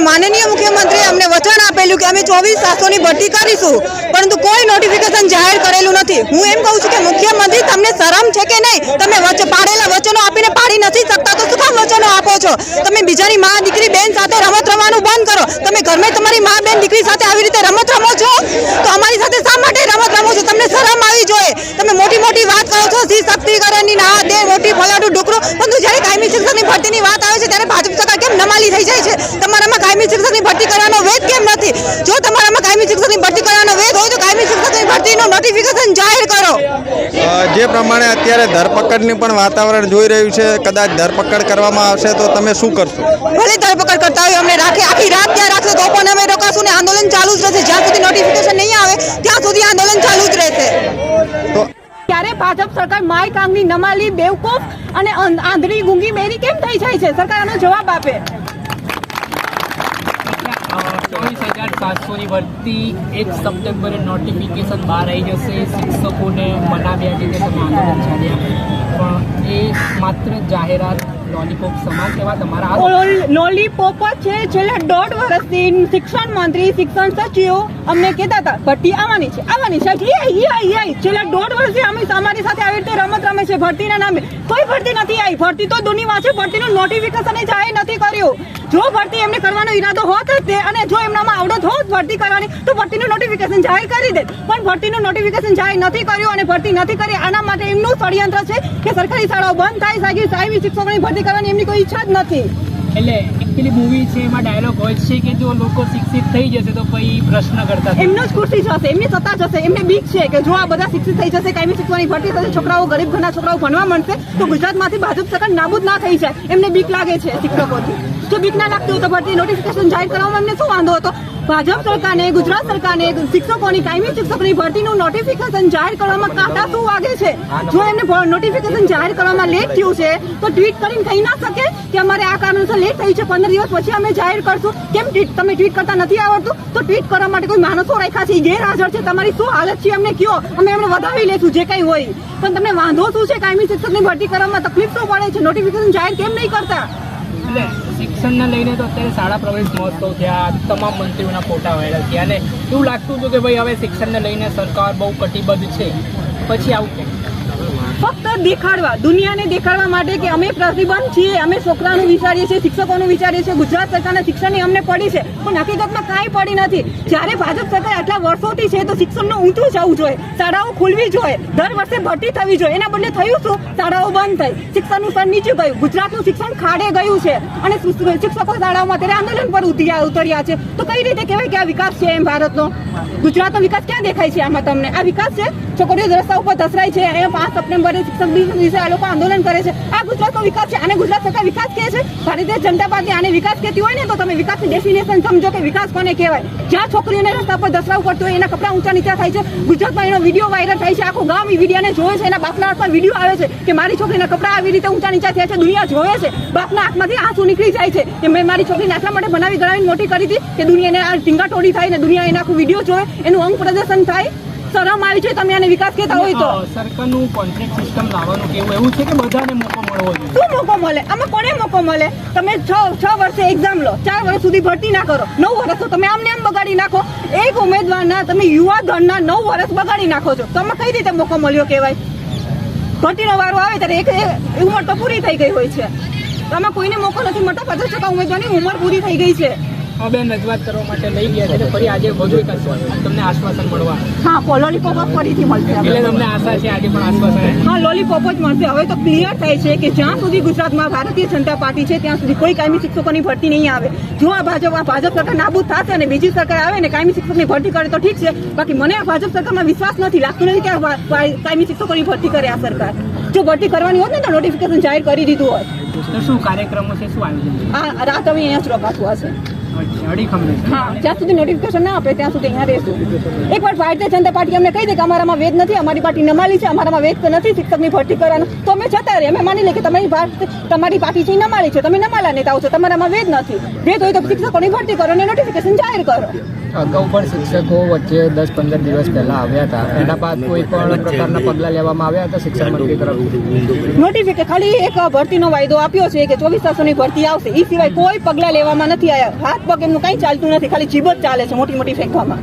માનનીય મુખ્યમંત્રીએ અમને વચન આપેલું કે અમે ચોવીસ સાસોની ભરતી કરીશું, પરંતુ કોઈ નોટિફિકેશન જાહેર કરેલું નથી. હું એમ કહું છું કે મુખ્યમંત્રી, તમને શરમ છે કે નહીં? તમે પાડેલા વચનો આપીને પાડી નથી શકતા, તો શું વચનો આપો છો? તમે બીજાની મા, દીકરી, બેન સાથે રમત રમવાનું બંધ કરો. તમે ઘરમાં તમારી મા, બેન, દીકરી સાથે આવી રીતે રમત રમો છો? તો અમારી સાથે શા માટે રમત રમો છો? તમને શરમ આવી જોઈએ. તમે મોટી મોટી વાત કરો છો સ્ત્રી શક્તિકરણની ના દે, મોટી ફલાટું ડુકરું પરંતુ જ્યારે કાયમી શિક્ષકની ભરતીની વાત આવે છે, ત્યારે ભાજપ સરકાર કેમ નમાલી થઈ જાય છે? તમારામાં કાયમી શિક્ષકની ભરતી કરવાનો વેદ કેમ નથી? જો તમારામાં કાયમી શિક્ષકની ભરતી કરવાનો વેદ હોય તો કાયમી શિક્ષકની ભરતીનું નોટિફિકેશન જાહેર કરો. જે પ્રમાણે અત્યારે ધરપકડની પણ વાતાવરણ જોઈ રહ્યું છે કદાચ ધરપકડ કરવામાં આવશે તો તમે શું કરશો? ભલે ધરપકડ કરતા હોય અમને રાખે આખી રાત ત્યાં રાખશે તો પણ અમે રોકાશું ને આંદોલન ચાલુ જ રહેશે. જ્યાં સુધી નોટિફિકેશન નહીં આવે ત્યાં સુધી આંદોલન ચાલુ જ રહેશે. તો ત્યારે ભાજપ સરકાર માય કાંગની નમાલી બેવકૂફ અને આંધળી ગુંગી મેરી કેમ થઈ જાય છે? સરકાર આનો જવાબ આપે. ચોવીસ હજાર સાતસોની ભરતી એક સપ્ટેમ્બરે નોટિફિકેશન બહાર આવી જશે. શિક્ષકોને મનાવ્યા કે તમે આંદોલન ચાલ્યા પણ એ માત્ર જાહેરાત લોલીપોપ લોલીપોપ છે, છેલ્લા દોઢ વર્ષથી શિક્ષણ મંત્રી, શિક્ષણ સચિવ અમને કહેતા હતા, ભરતી આવવાની છે આવવાની છે. છેલ્લા દોઢ વર્ષથી અમે અમારી સાથે આવી રીતે રમત રમે છે, ભરતીના નામે. કોઈ ભરતી નથી આવી. ભરતી તો દુનિયામાં છે, ભરતીનું નોટિફિકેશન જાહેર નથી કર્યું. જો ભરતી એમને કરવાનો ઈરાદો હોત જ તે અને જો એમનામાં આવડત હોત ભરતી કરવાની, તો ભરતીનું નોટિફિકેશન જાહેર કરી દે. પણ ભરતીનું નોટિફિકેશન જાહેર નથી કર્યું અને ભરતી નથી કરી, આના માટે એમનું ષડયંત્ર છે કે સરકારી શાળાઓ બંધ થાય સાહેબી શિક્ષકોની ભરતી કરવાની એમની કોઈ ઈચ્છા જ નથી એટલે એકચ્યુઅલી મૂવી છે એમાં ડાયલોગ હોય છે કે જો લોકો શિક્ષિત થઈ જશે તો પછી પ્રશ્ન કરતા. એમનો જ ખુરશી જશે એમની સત્તા જશે એમને બીક છે કે જો આ બધા શિક્ષિત થઈ જશે કાયમી શિક્ષણની ભરતી થશે છોકરાઓ ગરીબ ઘરના છોકરાઓ ભણવા મળશે તો ગુજરાતમાંથી ભાજપ સરકાર નાબૂદ ના થઈ જાય એમને બીક લાગે છે શિક્ષકોથી જો બીક ના લાગતી હોય તો ભરતી નોટિફિકેશન જાહેર કરવામાં અમને શું વાંધો હતો? ભાજપ સરકારને, ગુજરાત સરકારને શિક્ષકોની, કાયમી શિક્ષકોની ભરતીનું નોટિફિકેશન જાહેર કરવામાં કાંટા શું વાગે છે? જો એમને નોટિફિકેશન જાહેર કરવામાં લેટ થયું છે, તો ટ્વીટ કરીને કહી ના શકે કે અમારે આ કારણોસર લેટ થઈ છે. પંદર દિવસ પછી અમે જાહેર કરશું. કેમ ટ્વીટ તમે ટ્વીટ કરતા નથી આવડતું? તો ટ્વીટ કરવા માટે કોઈ માણસો રાખ્યા છે ગેરહાજર છે. તમારી શું હાલત છે અમને કયો? અમે એમને વધાવી લેશું જે કંઈ હોય. પણ તમને વાંધો શું છે? કાયમી શિક્ષકની ભરતી કરવામાં તકલીફ શું પડે છે? નોટિફિકેશન જાહેર કેમ નહીં કરતા? શિક્ષણને લઈને તો અત્યારે શાળા પ્રવેશ મહોત્સવ થયા, તમામ મંત્રીઓના ફોટા વાયરલ થયા અને એવું લાગતું હતું કે ભાઈ હવે શિક્ષણને લઈને સરકાર બહુ કટિબદ્ધ છે. પછી આવું કેમ ફક્ત દેખાડવા, દુનિયાને દેખાડવા માટે કે અમે પ્રતિબંધ છીએ, અમે છોકરાનું વિચારીએ છીએ, શિક્ષકોનું વિચારીએ છીએ, ગુજરાત સરકારના શિક્ષણની અમને પડી છે, પણ હકીકતમાં કાંઈ પડી નથી. જ્યારે ભાજપ સરકાર આટલા વર્ષોથી છે, તો શિક્ષણનું ઊંચું જવું જોઈએ, શાળાઓ ખુલવી જોઈએ, દર વર્ષે ભરતી થવી જોઈએ, એના બદલે થયું શું? શાળાઓ બંધ થઈ. શિક્ષણનું સ્તર નીચું ગયું. ગુજરાતનું શિક્ષણ ખાડે ગયું છે અને શિક્ષકો શાળાઓમાં ત્યારે આંદોલન પર ઉતર્યા ઉતર્યા છે. તો કઈ રીતે કહેવાય કે આ વિકાસ છે એમ ભારતનો? ગુજરાતનો વિકાસ ક્યાં દેખાય છે આમાં તમને? આ વિકાસ છે છોકરીઓ રસ્તા ઉપર ધસરાય છે. એ પાંચ સપ્ટેમ્બરે શિક્ષક દિવસ આ લોકો આંદોલન કરે છે. આ ગુજરાતનો વિકાસ છે. આને ગુજરાત સરકાર વિકાસ કહે છે? ભારતીય જનતા પાર્ટી આને વિકાસ કહેતી હોય ને, તો તમે વિકાસની ડેફિનેશન સમજો કે વિકાસ કોને કહેવાય? જ્યાં છોકરીઓને રસ્તા પર દસરાવ કરતો હોય, એના કપડાં ઊંચા નીચા થાય છે. ગુજરાતમાં એનો વીડિયો વાયરલ થાય છે. આખું ગામ એ વિડીયોને જોવે છે. એના બાપના હાથમાં વીડિયો આવે છે કે મારી છોકરીના કપડાં આવી રીતે ઊંચા નીચા થયા છે. દુનિયા જોવે છે. બાપના હાથમાંથી આંસુ નીકળી જાય છે. કે મેં મારી છોકરીને આટલા માટે બનાવી ગણાવીને મોટી કરી હતી કે દુનિયાને આ ટીંગા ટોળી થાય ને દુનિયા એના આખું વીડિયો જોવે, એનું અંગ પ્રદર્શન થાય. શરમ આવી છે તમે આને વિકાસ કહેતા હોય તો. સરકારનું કોન્ટ્રાક્ટ સિસ્ટમ લાવવાનું કેવું એવું છે કે બધાને મોકો મળવો જોઈએ? શું મોકો મળે? આમાં કોને મોકો મળે? તમે છ છ વર્ષે એક્ઝામ લો ચાર વર્ષ સુધી ભરતી ના કરો. નવ વર્ષ તો તમે આમને આમ બગાડી નાખો. એક ઉમેદવારના તમે યુવા ગણના નવ વર્ષ બગાડી નાખો છો. તો આમાં કઈ રીતે મોકો મળ્યો કહેવાય? ભરતીનો વારો આવે ત્યારે એક ઉંમર તો પૂરી થઈ ગઈ હોય છે. તમે આમાં કોઈને મોકો નથી મળતો. પચાસ ટકા ઉમેદવારની ઉંમર પૂરી થઈ ગઈ છે. બેન રજૂઆત કરવા માટે લઈ ગયા છે ફરી આજે વધુ એક તમને આશ્વાસન મળવા. હા લોલીપોપ ફરીથી મળશે. એટલે તમને આશા છે આજે પણ આશ્વાસન હા લોલીપોપ જ મળશે. હવે તો ક્લિયર થાય છે કે જ્યાં સુધી ગુજરાતમાં ભારતીય જનતા પાર્ટી છે ત્યાં સુધી કોઈ કાયમી શિક્ષકોની ભરતી નહીં આવે. જો આ ભાજપ આ ભાજપ સરકાર નાબૂદ થશે અને બીજી સરકાર આવે ને કાયમી શિક્ષકની ભરતી કરે તો ઠીક છે. બાકી મને આ ભાજપ સરકારમાં વિશ્વાસ નથી. લાગતું નથી કે આ કાયમી શિક્ષકોની ભરતી કરે આ સરકાર. જો ભરતી કરવાની હોત ને તો નોટિફિકેશન જાહેર કરી દીધું હોત. તો શું કાર્યક્રમો છે? શું આયોજન આ રાત અમે અહીંયા જ રોકાશું હશે. જ્યાં સુધી નોટિફિકેશન ના આપે, ત્યાં સુધી અહીંયા રહેશું. એકવાર ભારતીય જનતા પાર્ટી અમને કહી દે કે અમારામાં વેદ નથી, અમારી પાર્ટી નમાલી છે, અમારામાં વેદ નથી, શિક્ષકની ભરતી કરવાનું. તો અમે જતા રહીએ. અમે માની લઈએ કે તમારી તમારી પાર્ટી છે નમાલી છે. તમે નમાલા નેતાઓ છો, તમારામાં વેદ નથી. વેદ હોય તો શિક્ષકોની ભરતી કરો અને નોટિફિકેશન જાહેર કરો. અગાઉ પણ શિક્ષકો વચ્ચે દસ પંદર દિવસ પહેલા આવ્યા હતા. એના બાદ કોઈ પણ પ્રકારના પગલાં લેવામાં આવ્યા હતા શિક્ષણ મંત્રી તરફથી? નોટિફિકેશન ખાલી એક ભરતીનો વાયદો આપ્યો છે કે ચોવીસ તાસોની ભરતી આવશે. એ સિવાય કોઈ પગલાં લેવામાં નથી આવ્યા. હાથ પગ એમનું કંઈ ચાલતું નથી. ખાલી જીભ જ ચાલે છે મોટી મોટી ફેંકવામાં